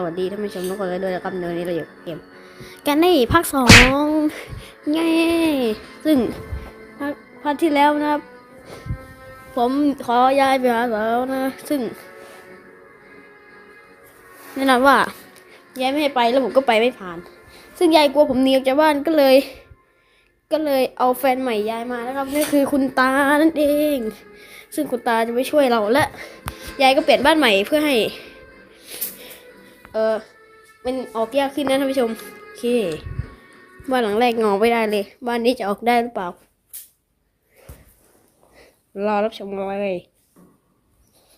สวัสดีท่านผู้ชมทุกคนเลยด้วยนะครับในวันนี้เราอยู่เกมแกนนี่ภาคสองเย้ซึ่งภาคที่แล้วนะครับ ผมขอย้ายไปหาสาวนะ ซึ่งแน่นอนว่าย้ายไม่ให้ไปแล้วผมก็ไปไม่ผ่าน ซึ่งยายกลัวผมหนีออกจากบ้านก็เลย ก็เลยเอาแฟนใหม่ยายมานะครับนี่คือคุณตานั่นเอง ซึ่งคุณตาจะไม่ช่วยเราและยายก็เปลี่ยนบ้านใหม่เพื่อให้ เออมันออกยากขึ้นนะท่านผู้ชม โอเค บ้านหลังแรกงอไม่ได้เลย บ้านนี้จะออกได้หรือเปล่า รอรับชมเลย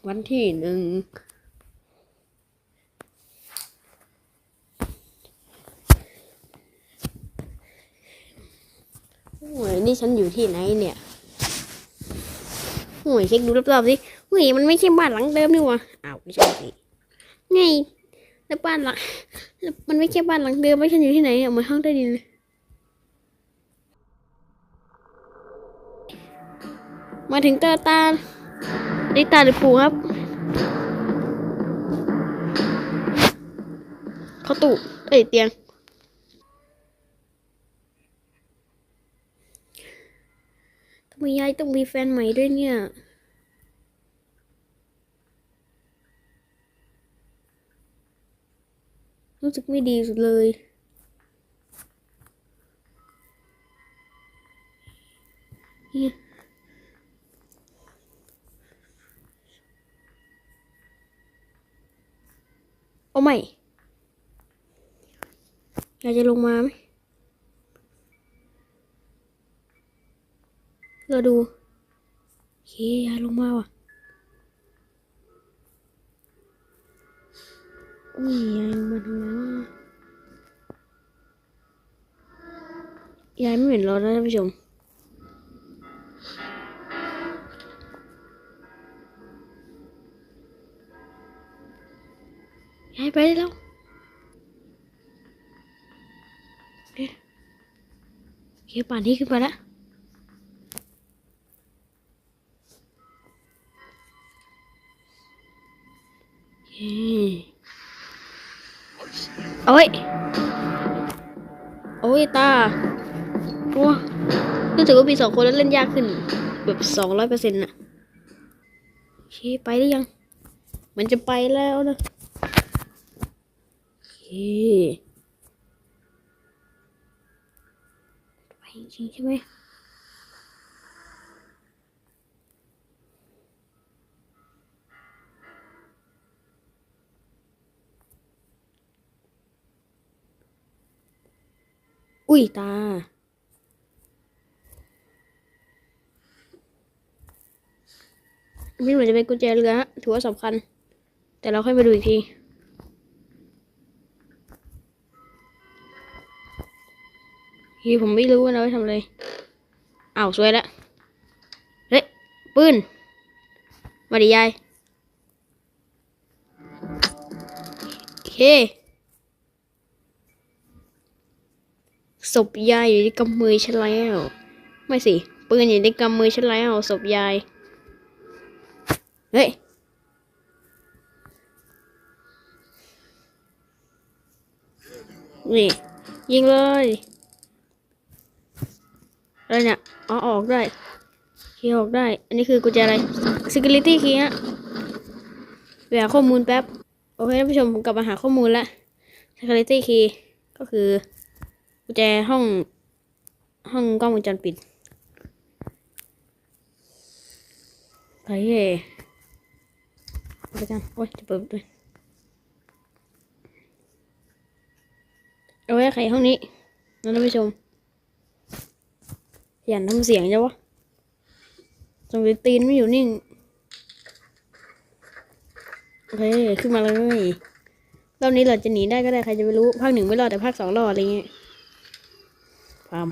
วันที่หนึ่งโอ้ยนี่ฉันอยู่ที่ไหนเนี่ยโอ้ยเช็คดูรอบๆสิเฮ้ยมันไม่ใช่บ้านหลังเดิมนี่หวะอ้าวไม่ใช่สิ บ้านหลังมันไม่ใช่บ้านหลังเดิมไม่ใช่อยู่ที่ไหนอะเหมือนห้องใต้ดินเลยมาถึงตาตาด้ตาหรือปู่ครับเขาตู้เอ้ยเตียงทำไมยายต้องมีแฟนใหม่ด้วยเนี่ย รู้สึกไม่ดีสุดเลย เนี่ยเอาใหม่อยายจะลงมาไหมเราดู โอเคยายลงมาว่ะ ยายมาทำไมวะยายไม่เห็นเราแล้วท่านผู้ชมยายไปแล้วเอ๊ะโอเคป่านนี้ขึ้นไปแล้ว โอ้ย โอ้ย ตาโอ้รู้สึกว่ามีสองคนแล้วเล่นยากขึ้น แบบสองร้อยเปอร์เซ็นต์น่ะโอเคไปหรือยัง มันจะไปแล้วนะโอเคไปจริงใช่ไหม อุ้ยตานี่เหมือนจะเป็นกุญแจเรือฮะถือว่าสำคัญ แต่เราค่อยมาดูอีกทีทีผมไม่รู้ว่าเราไปทำอะไรอ้าวสวยล้วเฮ้ยปืน มาดิยายโอเค ศพยายอยู่ในกำมือฉันแล้ว ไม่สิปืนอยู่ในกำมือฉันแล้วศพยาย เฮ้ยนี่ยิงเลยอะไรเนี่ยอ๋อออกได้คีย์ออกได้ อันนี้คือกุญแจอะไร security key ฮะไปหาข้อมูลแป๊บ โอเคท่านผู้ชมผมกลับมาหาข้อมูลแล้ว security key ก็คือ กุญแจห้อง ห้องกล้องวงจรปิดไปเฮ้ไปกันโอ้ยจะเปิดด้วยเอาไว้ใครห้องนี้นะท่านผู้ชมอย่าทำเสียงจ้ะวะตรงตีนไม่อยู่นิ่งโอเคขึ้นมาเลยรอบนี้เราจะหนีได้ก็ได้ใครจะไปรู้ ภาคหนึ่งไม่รอดแต่ภาคสองรอดอะไรเงี้ย พาม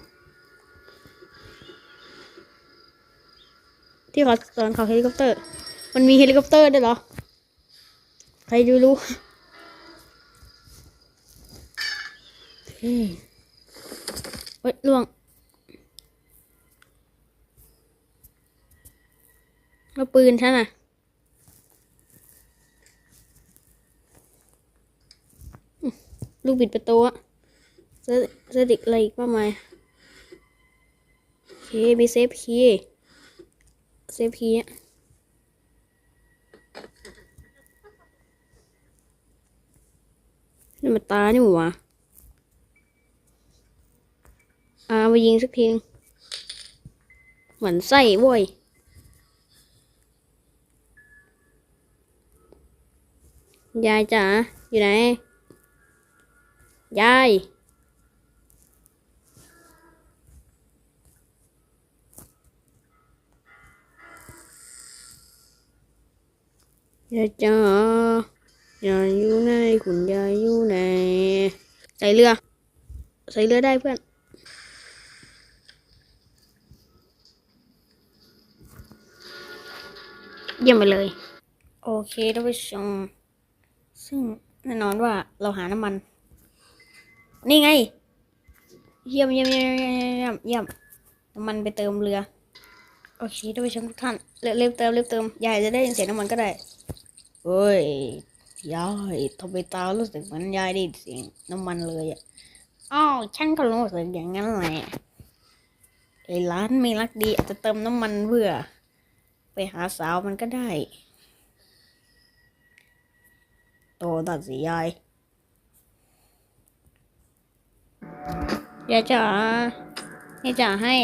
ที่เขาตอนเขาเฮลิคอปเตอร์ มันมีเฮลิคอปเตอร์ด้วยเหรอ ใครจะรู้เฮ้ยเฮ้ยล่วงแล้วปืนฉันอะลูกบิดประตูอะ เซอร์เซอร์ดิกอะไรอีกมากมายโอเคมีเซฟคีเซฟคีย์อะนี่มันตานี่หว่าอ่ามายิงสักทีหมันไส้โว้ยยายจ๋าอยู่ไหน ยาย ยายจ๋ายายอยู่ไหนคุณยายอยู่ไหนใส่เรือ ใส่เรือได้เพื่อนเยี่ยมไปเลย โอเคท่านผู้ชมซึ่งแน่นอนว่าเราหาน้ำมัน นี่ไง เยี่ยมเยี่ยมเยี่ยมเยี่ยมเยี่ยมเยี่ยมน้ำมันไปเติมเรือ โอเคท่านผู้ชมทุกท่านเร็วเร็วเติมเร็วเติมยายจะได้ยินเสียงน้ำมันก็ได้ เฮ้ยยายทำไมตารู้สึกเหมือนยายได้ยินเสียงน้ำมันเลยอะอ้าวฉันก็รู้สึกอย่างนั้นแหละไอ้ร้านไม่รักดีอาจจะเติมน้ำมันเพื่อ ไปหาสาวมันก็ได้ โตตัดสิยายยายจ๋าให้จ๋าให้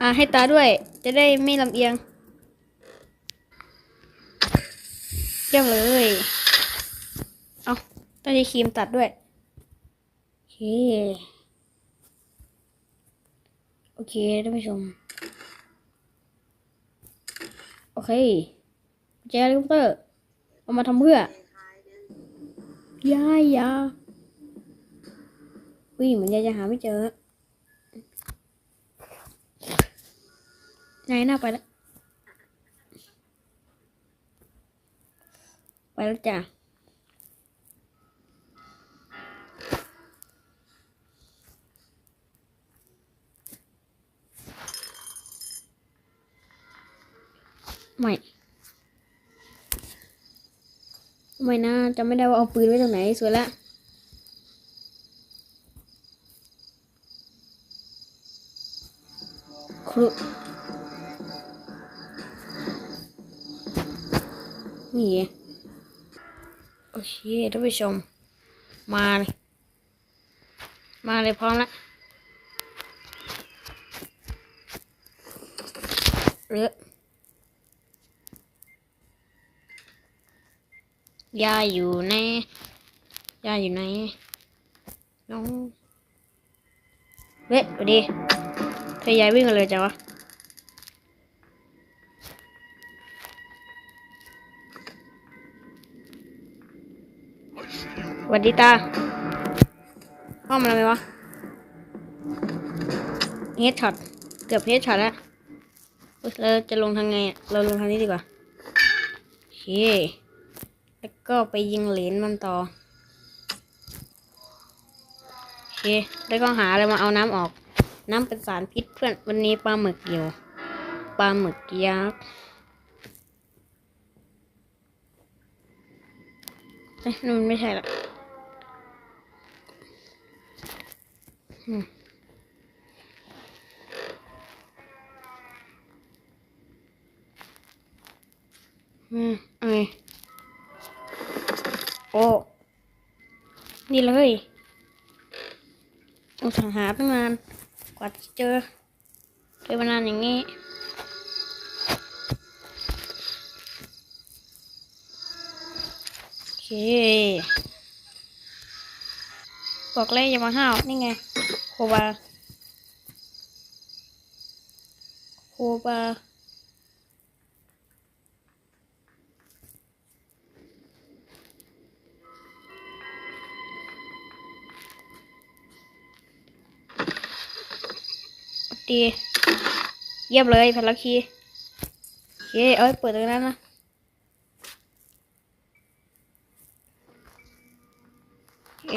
อ่าให้ตาด้วย จะได้ไม่ลำเอียง เยี่ยมเลย เอาต้องใช้ครีมตัดด้วยโอเคโอเคท่านผู้ชม โอเคแจเฮลิคอปเตอร์ เอามาทำเพื่อยายาอุ้ยเหมือนยายจะหาไม่เจอไหนหน้าไปแล้ว ไป แล้วจ้ะไม่ไม่นะจำไม่ได้ว่าเอาปืนไว้ตรงไหนสวยละครุนี่ เคท่านผู้ชม มาเลยมาเลยพร้อมแล้วเลือยายอยู่ในยายอยู่ไหนน้องเฮ้ยสวัสดีเธอยายวิ่งกันเลยจ้ะวะ วัสดีตาห้องมันอะไรวะเฮดช็อตเกือบเฮดช็อตแล้วเราจะลงทางไงเราลงทางนี้ดีกว่าโอเคแล้วก็ไปยิงเหรียญมันต่อโอเคแล้วก็หาอะไรมาเอาน้ำออก น้ำเป็นสารพิษเพื่อนวันนี้ปลาหมึกอยู่ปลาหมึกยักษ์เอ้ยนั่นไม่ใช่ละ มอืมเอ้ยโอ้ นี่เลยอุตส่าห์หาตั้งนาน กว่าจะเจอเจอมานานอย่างนี้โอเคบอกเลยอย่ามาห้าว นี่ไง โคบาโคบาดีเยี่ยมเลยพลักคีโอเคเอ้ยเปิดตรงนั้นนะเค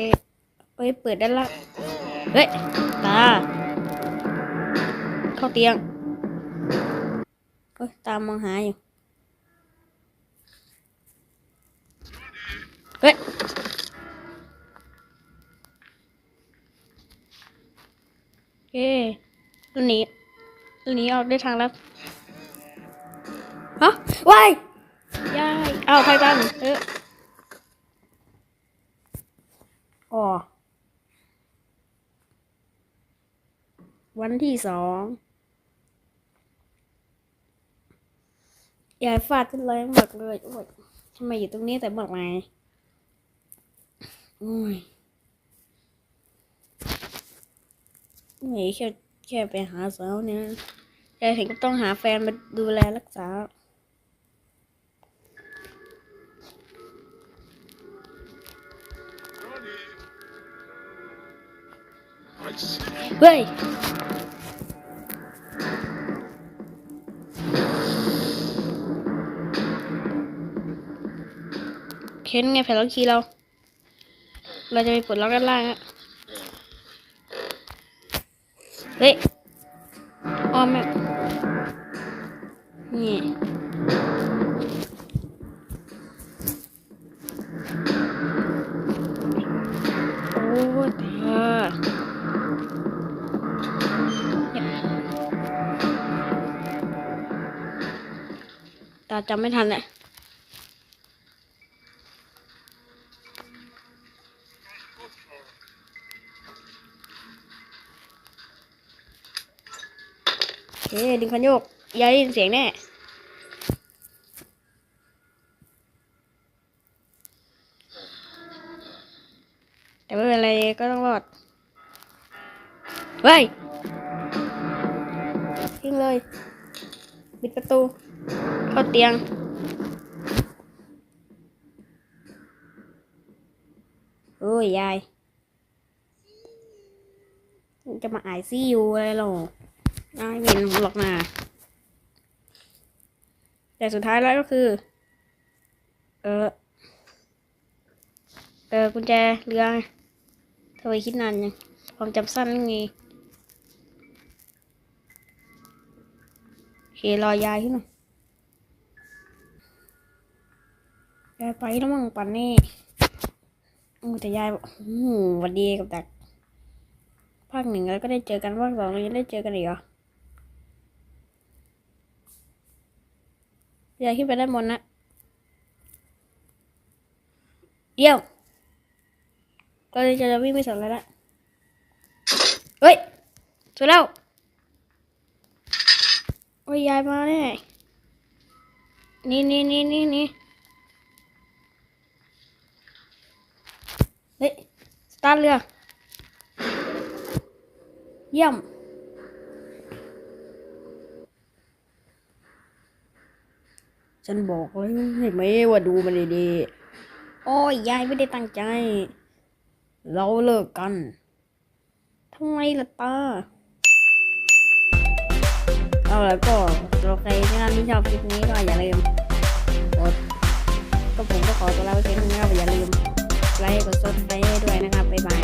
เอ้ยเปิดด้านล่าง เฮ้ย ตา เข้าเตียงเฮ้ย ตามมองหาอยู่ เฮ้ย เอ๊ตันีหนีออกได้ทางแล้วฮะวายยายเอาใครบ้านเอออ๋อ วันที่สองยายฟาดขึ้นแรงมากเลยโอ้ยทำไมอยู่ตรงนี้แต่บอกไงโอ้ยไม่แค่แค่ไปหาสาวเนี่ยยายถึงก็ต้องหาแฟนมาดูแลรักษาเฮ้ย เค้นไงแผ่นล็อกคีย์เรา เราจะไปปลดล็อกด้านล่างอะเฮ้ยอ้อมแม่นี่โอ้เธอตาจำไม่ทันแหละ ดึงคันโยกยายได้ยินเสียงแน่แต่ไม่เป็นไรก็ต้องรอดเฮ้ยทิ้งเลยปิดประตูเข้าเตียงโอ้ยยาย จะมาอายซี่อยู่อะไรหรอ ได้เห็นหรอกนะแต่สุดท้ายแล้วก็คือ เออ เออกุญแจเรืองทำไมคิดนานยังความจำสั้นนี่ไงโอเครอยายขึ้นหน่อยายไปแล้วมั้งปันนี่อู้แต่ยายบอกโอ้โหหวันดีกับดักภาคหนึ่งแล้วก็ได้เจอกันภาคสองเรายังได้เจอกันอีกเหรอ ยายขึ้นไปด้านบนนะเยี่ยมก็เลยจะวิ่งไม่สนแล้วละเฮ้ยสุดแล้วโอ้ยยายมาแน่นี่นี่นี่นี่นี่เฮ้ยสตาร์เรือเยี่ยม ฉันบอกเลยเห็นไหมว่าดูมันดีๆโอ้ยยายไม่ได้ตั้งใจ เราเลิกกันทำไมล่ะตาเอาแล้วก็สำหรับใครที่ชอบคลิปนี้ก็อย่าลืมกดก็ผมก็ขอตัวลาไปเพียงเท่านี้ครับอย่าลืมไลค์กดซับสไครต์ให้ด้วยนะครับบ๊ายบาย